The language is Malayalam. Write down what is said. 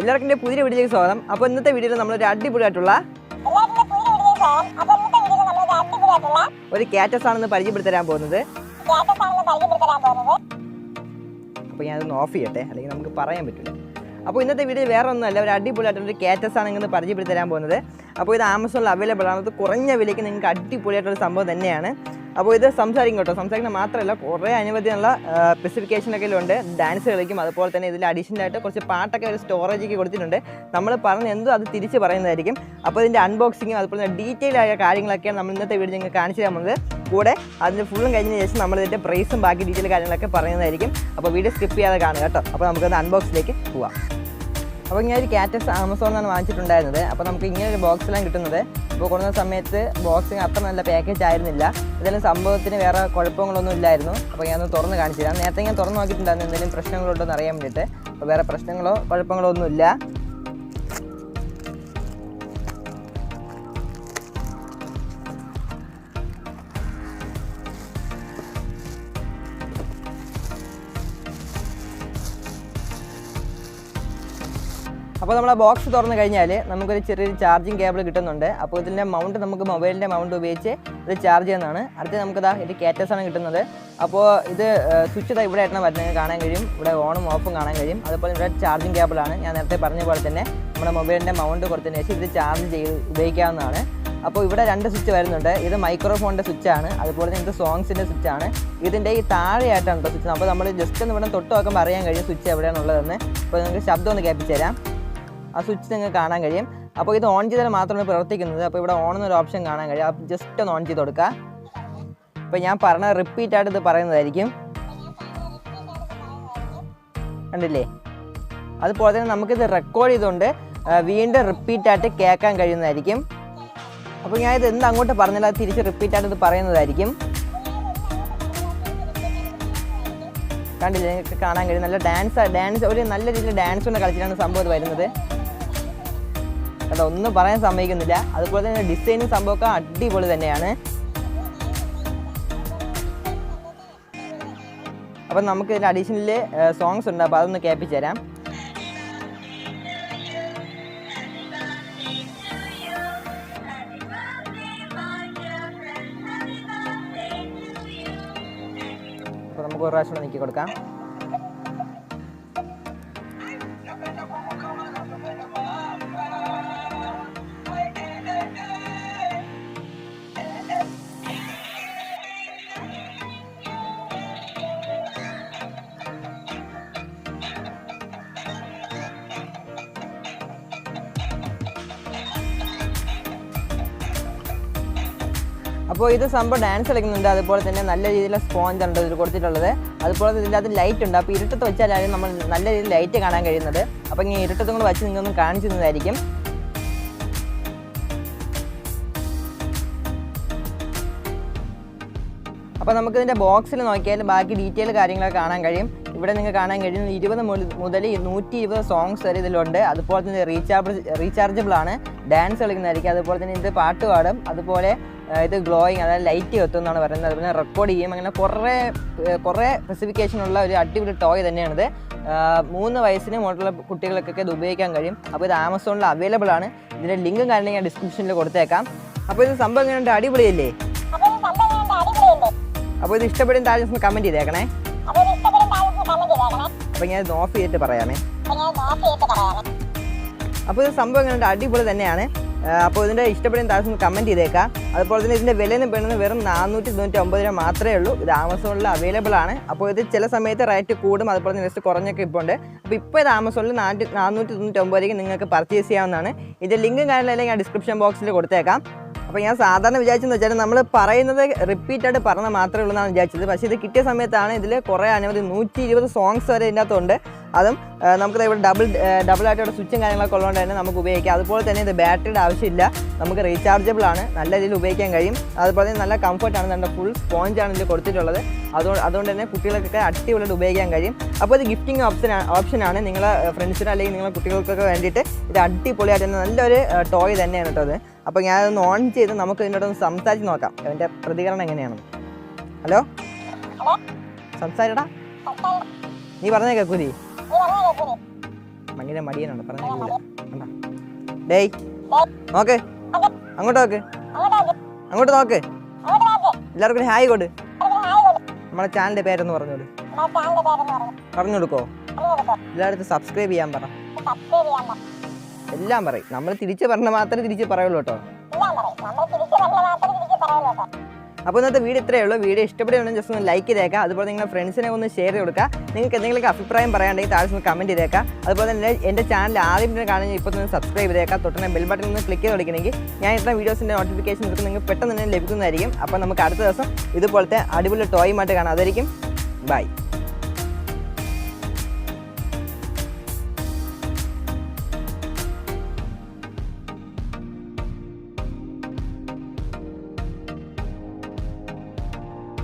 എല്ലാവർക്കും പുതിയ വീഡിയോയിലേക്ക് സ്വാഗതം. അപ്പോൾ ഇന്നത്തെ വീഡിയോയിൽ നമ്മളൊരു അടിപൊളിയായിട്ടുള്ള ഒരു കാറ്റസ് ആണെന്ന് പരിചയപ്പെടുത്തരാൻ പോകുന്നത്. അപ്പോൾ ഞാനതൊന്ന് ഓഫ് ചെയ്യട്ടെ അല്ലെങ്കിൽ നമുക്ക് പറയാൻ പറ്റില്ല. അപ്പോൾ ഇന്നത്തെ വീഡിയോ വേറെ ഒന്നുമല്ല ഒരു അടിപൊളിയായിട്ടുള്ള ഒരു കാറ്റസ് ആണ് ഇങ്ങനെ പരിചയപ്പെടുത്തരാൻ പോകുന്നത്. അപ്പോൾ ഇത് ആമസോണിൽ അവൈലബിൾ ആണ്. ഇത് കുറഞ്ഞ വിലയ്ക്ക് നിങ്ങൾക്ക് അടിപൊളിയായിട്ടുള്ള സംഭവം തന്നെയാണ്. അപ്പോൾ ഇത് സംസാരിക്കും കേട്ടോ. സംസാരിക്കുന്ന മാത്രമല്ല കുറേ അനവധിയുള്ള സ്പെസിഫിക്കേഷനൊക്കെ ഉണ്ട് ഡാൻസ് കളിക്കും അതുപോലെ തന്നെ ഇതിൽ അഡീഷണൽ ആയിട്ട് കുറച്ച് പാട്ടൊക്കെ ഒരു സ്റ്റോറേജൊക്കെ കൊടുത്തിട്ടുണ്ട്. നമ്മൾ പറഞ്ഞ എന്തോ അത് തിരിച്ച് പറയുന്നതായിരിക്കും. അപ്പോൾ ഇതിന്റെ അൺബോക്സിങ്ങും അതുപോലെ തന്നെ ഡീറ്റെയിൽ ആയ കാര്യങ്ങളൊക്കെയാണ് നമ്മൾ ഇന്നത്തെ വീഡിയോ നിങ്ങൾക്ക് കാണിച്ചു തരാൻ പോകുന്നത്. കൂടെ അതിന്റെ ഫുള്ളും കഴിഞ്ഞ ശേഷം നമ്മൾ ഇതിന്റെ പ്രൈസും ബാക്കി ഡീറ്റെയിൽ കാര്യങ്ങളൊക്കെ പറയുന്നതായിരിക്കും. അപ്പോൾ വീഡിയോ സ്കിപ്പ് ചെയ്യാതെ കാണുക കേട്ടോ. അപ്പോൾ നമുക്കത് അൺബോക്സിലേക്ക് പോവാം. അപ്പോൾ ഇങ്ങനെ ഒരു കാറ്റസ് ആമസോണിൽ നിന്നാണ് വാങ്ങിച്ചിട്ടുണ്ടായിരുന്നത്. അപ്പോൾ നമുക്ക് ഇങ്ങനെ ഒരു ബോക്സിലാണ് കിട്ടുന്നത്. അപ്പോൾ കൊടുക്കുന്ന സമയത്ത് ബോക്സിങ് അത്ര നല്ല പാക്കേജ് ആയിരുന്നില്ല. ഇതെല്ലാം സംഭവത്തിന് വേറെ കുഴപ്പങ്ങളൊന്നും ഇല്ലായിരുന്നു. അപ്പോൾ ഞാനൊന്ന് തുറന്ന് കാണിച്ചു തരാം. നേരത്തെ ഞാൻ തുറന്ന് നോക്കിയിട്ടുണ്ടായിരുന്നു എന്തെങ്കിലും പ്രശ്നങ്ങളുണ്ടോ എന്ന് അറിയാൻ വേണ്ടിയിട്ട്. അപ്പോൾ വേറെ പ്രശ്നങ്ങളോ കുഴപ്പങ്ങളോ ഒന്നുമില്ല. അപ്പോൾ നമ്മൾ ആ ബോക്സ് തുറന്നു കഴിഞ്ഞാൽ നമുക്കൊരു ചെറിയൊരു ചാർജിങ് കേബിൾ കിട്ടുന്നുണ്ട്. അപ്പോൾ ഇതിന്റെ മൗണ്ട് നമുക്ക് മൊബൈലിന്റെ മൗണ്ട് ഉപയോഗിച്ച് ഇത് ചാർജ് ചെയ്യുന്നതാണ്. അടുത്ത് നമുക്കിതാ ഇത് ആണ് കിട്ടുന്നത്. അപ്പോൾ ഇത് സ്വിച്ച് ഇതാ ഇവിടെ ആയിട്ടാണ് വരുന്നത്. കാണാൻ കഴിയും. ഇവിടെ ഓണും ഓഫും കാണാൻ കഴിയും. അതുപോലെ ഇവിടെ ചാർജിങ് കേബിളാണ് ഞാൻ നേരത്തെ പറഞ്ഞ പോലെ തന്നെ നമ്മുടെ മൊബൈലിന്റെ മൗണ്ട് കൊടുത്തതിന് ശേഷം ഇത് ചാർജ് ചെയ്ത് ഉപയോഗിക്കാവുന്നതാണ്. അപ്പോൾ ഇവിടെ രണ്ട് സ്വിച്ച് വരുന്നുണ്ട്. ഇത് മൈക്രോഫോണിന്റെ സ്വിച്ചാണ് അതുപോലെ തന്നെ ഇത് സോങ്സിന്റെ സ്വിച്ചാണ് ഇതിന്റെ ഈ താഴെയായിട്ടാണ് സ്വിച്ച് അപ്പോൾ നമ്മൾ ജസ്റ്റ് ഒന്ന് ഇവിടെ തൊട്ട് നോക്കുമ്പോൾ അറിയാൻ കഴിയും സ്വിച്ച് എവിടെയാണുള്ളതെന്ന്. അപ്പോൾ നിങ്ങൾക്ക് ശബ്ദം ഒന്ന് കേൾപ്പിച്ചു തരാം. ആ സ്വിച്ച് നിങ്ങൾക്ക് കാണാൻ കഴിയും. അപ്പോൾ ഇത് ഓൺ ചെയ്താൽ മാത്രമാണ് പ്രവർത്തിക്കുന്നത് അപ്പോൾ ഇവിടെ ഓൺ എന്നൊരു ഓപ്ഷൻ കാണാൻ കഴിയും. അപ്പം ജസ്റ്റ് ഒന്ന് ഓൺ ചെയ്ത് കൊടുക്കുക. അപ്പോൾ ഞാൻ പറഞ്ഞ റിപ്പീറ്റ് ആയിട്ട് ഇത് പറയുന്നതായിരിക്കും. കണ്ടില്ലേ? അതുപോലെ തന്നെ നമുക്കിത് റെക്കോർഡ് ചെയ്തുകൊണ്ട് വീണ്ടും റിപ്പീറ്റായിട്ട് കേൾക്കാൻ കഴിയുന്നതായിരിക്കും. അപ്പോൾ ഞാൻ ഇത് എന്ത് അങ്ങോട്ട് പറഞ്ഞില്ല തിരിച്ച് റിപ്പീറ്റായിട്ട് ഇത് പറയുന്നതായിരിക്കും. കണ്ടില്ലേ? നിങ്ങൾക്ക് കാണാൻ കഴിയും. നല്ല ഡാൻസ് ഡാൻസ് ഒരു നല്ല രീതിയിൽ ഡാൻസ് കൊണ്ട് കളിച്ചിട്ടാണ് സംഭവം വരുന്നത്. കേട്ടോ ഒന്നും പറയാൻ സമ്മതിക്കുന്നില്ല. അതുപോലെ തന്നെ ഡിസൈനും സംഭവമൊക്കെ അടിപൊളി തന്നെയാണ്. അപ്പം നമുക്ക് ഇതിന്റെ അഡീഷണൽ സോങ്സ് ഉണ്ട്. അപ്പോൾ അതൊന്ന് കേൾപ്പിച്ച് തരാം. നമുക്ക് ഒരു പ്രാവശ്യം നീക്കി കൊടുക്കാം. അപ്പോൾ ഇത് സംഭവം ഡാൻസ് കളിക്കുന്നുണ്ട്. അതുപോലെ തന്നെ നല്ല രീതിയിലുള്ള സ്പോഞ്ച് ഉണ്ട് ഇതിൽ കൊടുത്തിട്ടുള്ളത്. അതുപോലെ തന്നെ ഇതിന്റെ അത് ലൈറ്റ് ഉണ്ട്. അപ്പോൾ ഇരുട്ടത്ത് വെച്ചാലും നമ്മൾ നല്ല രീതിയിൽ ലൈറ്റ് കാണാൻ കഴിയുന്നത്. അപ്പോൾ ഇങ്ങനെ ഇരുട്ടത്തും കൂടെ വെച്ച് നിങ്ങൾക്കൊന്ന് കാണിച്ചു തന്നതായിരിക്കും അപ്പോൾ നമുക്ക് ഇതിന്റെ ബോക്സിൽ നോക്കിയാൽ ബാക്കി ഡീറ്റെയിൽ കാര്യങ്ങളൊക്കെ കാണാൻ കഴിയും. ഇവിടെ നിങ്ങൾക്ക് കാണാൻ കഴിയുന്നത് ഇരുപത് മുതൽ നൂറ്റി ഇരുപത് സോങ്സ് വരെ ഇതിലുണ്ട്. അതുപോലെ തന്നെ റീചാർജ് റീചാർജബിൾ ആണ്. ഡാൻസ് കളിക്കുന്നതായിരിക്കും. അതുപോലെ തന്നെ ഇത് പാട്ട് പാടും അതുപോലെ ഇത് ഗ്ലോയിങ് അതായത് ലൈറ്റ് കത്തും എന്നാണ് പറയുന്നത്. അതുപോലെ റെക്കോർഡ് ചെയ്യും. അങ്ങനെ കുറേ കുറേ സ്പെസിഫിക്കേഷൻ ഉള്ള ഒരു അടിപൊളി ടോയ് തന്നെയാണിത്. ഇത് മൂന്ന് വയസ്സിന് മുകളിലുള്ള കുട്ടികൾക്കൊക്കെ ഇത് ഉപയോഗിക്കാൻ കഴിയും. അപ്പോൾ ഇത് ആമസോണിൽ അവൈലബിൾ ആണ്. ഇതിന്റെ ലിങ്കും കാര്യങ്ങളും ഞാൻ ഡിസ്ക്രിപ്ഷനിൽ കൊടുത്തേക്കാം. അപ്പോൾ ഇത് സംഭവം എങ്ങനെയുണ്ട് അടിപൊളിയല്ലേ? അപ്പോൾ ഇത് ഇഷ്ടപ്പെടും താഴെ കമന്റ് ചെയ്തേക്കണേ. അപ്പോൾ ഞാൻ ഇത് ഓഫ് ചെയ്തിട്ട് പറയാമേ. അപ്പോൾ ഇത് സംഭവം എങ്ങനെയുണ്ട് അടിപൊളി തന്നെയാണ്. അപ്പോൾ ഇതിന്റെ ഇഷ്ടപ്പെടുന്ന താഴെ ഒന്ന് കമന്റ് ചെയ്തേക്കാം. അതുപോലെ തന്നെ ഇതിന്റെ വില എന്ന് പറയുന്നത് വെറും നാനൂറ്റി തൊണ്ണൂറ്റി ഒമ്പത് രൂപ മാത്രമേ ഉള്ളൂ. ഇത് ആമസോണിൽ അവൈലബിൾ ആണ്. അപ്പോൾ ഇത് ചില സമയത്ത് റേറ്റ് കൂടും. അതുപോലെ തന്നെ ജസ്റ്റ് കുറഞ്ഞൊക്കെ ഇപ്പോൾ ഉണ്ട്. അപ്പോൾ ഇപ്പോൾ ഇത് ആമസോണിൽ നാനൂറ്റി നാനൂറ്റി തൊണ്ണൂറ്റി ഒമ്പത് രൂപയ്ക്ക് നിങ്ങൾക്ക് പർച്ചേസ് ചെയ്യാവുന്നതാണ്. ഇതിന്റെ ലിങ്കും കാര്യങ്ങളെല്ലാം ഞാൻ ഡിസ്ക്രിപ്ഷൻ ബോക്സിൽ കൊടുത്തേക്കാം. അപ്പോൾ ഞാൻ സാധാരണ വിചാരിച്ചെന്ന് വെച്ചാൽ നമ്മൾ പറയുന്നത് റിപ്പീറ്റായിട്ട് പറഞ്ഞാൽ മാത്രമേ ഉള്ളൂ എന്നാണ് വിചാരിച്ചത്. പക്ഷേ ഇത് കിട്ടിയ സമയത്താണ് ഇതിൽ കുറേ അനവധി നൂറ്റി ഇരുപത് സോങ്സ് വരെ ഇതിന്റെ അകത്തുണ്ട്. അതും നമുക്ക് ഇവിടെ ഡബിൾ ഡബിൾ ആയിട്ട് ഇവിടെ സ്വിച്ചും കാര്യങ്ങളൊക്കെ ഉള്ളതുകൊണ്ട് തന്നെ നമുക്ക് ഉപയോഗിക്കാം. അതുപോലെ തന്നെ ഇത് ബാറ്ററിയുടെ ആവശ്യമില്ല. നമുക്ക് റീചാർജബിൾ ആണ്. നല്ല രീതിയിൽ ഉപയോഗിക്കാൻ കഴിയും. അതുപോലെ തന്നെ നല്ല കംഫർട്ടാണ് നല്ല ഫുൾ സ്പോഞ്ചാണ് ഇതിൽ കൊടുത്തിട്ടുള്ളത്. അതുകൊണ്ട് അതുകൊണ്ട് തന്നെ കുട്ടികൾക്കൊക്കെ അടിപൊളിയായിട്ട് ഉപയോഗിക്കാൻ കഴിയും. അപ്പോൾ ഇത് ഗിഫ്റ്റിംഗ് ഓപ്ഷൻ ഓപ്ഷനാണ് നിങ്ങളെ ഫ്രണ്ട്സിന് അല്ലെങ്കിൽ നിങ്ങളെ കുട്ടികൾക്കൊക്കെ വേണ്ടിയിട്ട് ഇത് അടിപൊളിയായിട്ട് തന്നെ നല്ലൊരു ടോയ് തന്നെയാണ് കേട്ടോ അത് അപ്പോൾ ഞാനതൊന്ന് ഓൺ ചെയ്ത് നമുക്ക് ഇതിനോടൊന്ന് സംസാരിച്ച് നോക്കാം. അതിന്റെ പ്രതികരണം എങ്ങനെയാണ് ഹലോ? സംസാരിടാ. നീ പറഞ്ഞേ കേൾക്കൂലി? ഭയങ്കര മടിയനാണ് പറഞ്ഞു കണ്ടോ? ഡേയ് നോക്ക്. അങ്ങോട്ട് നോക്ക്. അങ്ങോട്ട് നോക്ക്. എല്ലാവർക്കും ഹായ് കൊടു. നമ്മളെ ചാനലിന്റെ പേരെന്ന് പറഞ്ഞോളൂ പറഞ്ഞു കൊടുക്കോ എല്ലായിടത്തും സബ്സ്ക്രൈബ് ചെയ്യാൻ പറ. എല്ലാം പറയും. നമ്മൾ തിരിച്ച് പറഞ്ഞ മാത്രമേ തിരിച്ച് പറയുള്ളൂ കേട്ടോ. അപ്പോൾ ഇന്നത്തെ വീഡിയോ ഇത്രയേ ഉള്ളൂ. വീഡിയോ ഇഷ്ടപ്പെടുകയാണെങ്കിൽ ജസ്റ്റ് ഒന്ന് ലൈക്ക് ചെയ്തേക്കാം അതുപോലെ നിങ്ങളുടെ ഫ്രണ്ട്സിനെ ഒന്ന് ഷെയർ കൊടുക്കുക. നിങ്ങൾക്ക് എന്തെങ്കിലും അഭിപ്രായം പറയാണ്ടെങ്കിൽ താഴെ ഒന്ന് കമന്റ് ചെയ്തേക്കാം അതുപോലെ തന്നെ എന്റെ ചാനൽ ആദ്യം തന്നെ കാണുന്ന ഇപ്പോൾ തന്നെ സബ്സ്ക്രൈബ് ചെയ്തേക്കാം തൊട്ടന്നെ ബെൽ ബട്ടൺ ഒന്ന് ക്ലിക്ക് ചെയ്ത് കൊടുക്കണമെങ്കിൽ ഞാൻ ഇത്ര വീഡിയോസിന്റെ നോട്ടിഫിക്കേഷൻ നിങ്ങൾക്ക് പെട്ടെന്ന് തന്നെ ലഭിക്കുന്നതായിരിക്കും. അപ്പോൾ നമുക്ക് അടുത്ത ദിവസം ഇതുപോലത്തെ അടിപൊളി ടോയുമായിട്ട് കാണാം. അതായിരിക്കും. ബൈ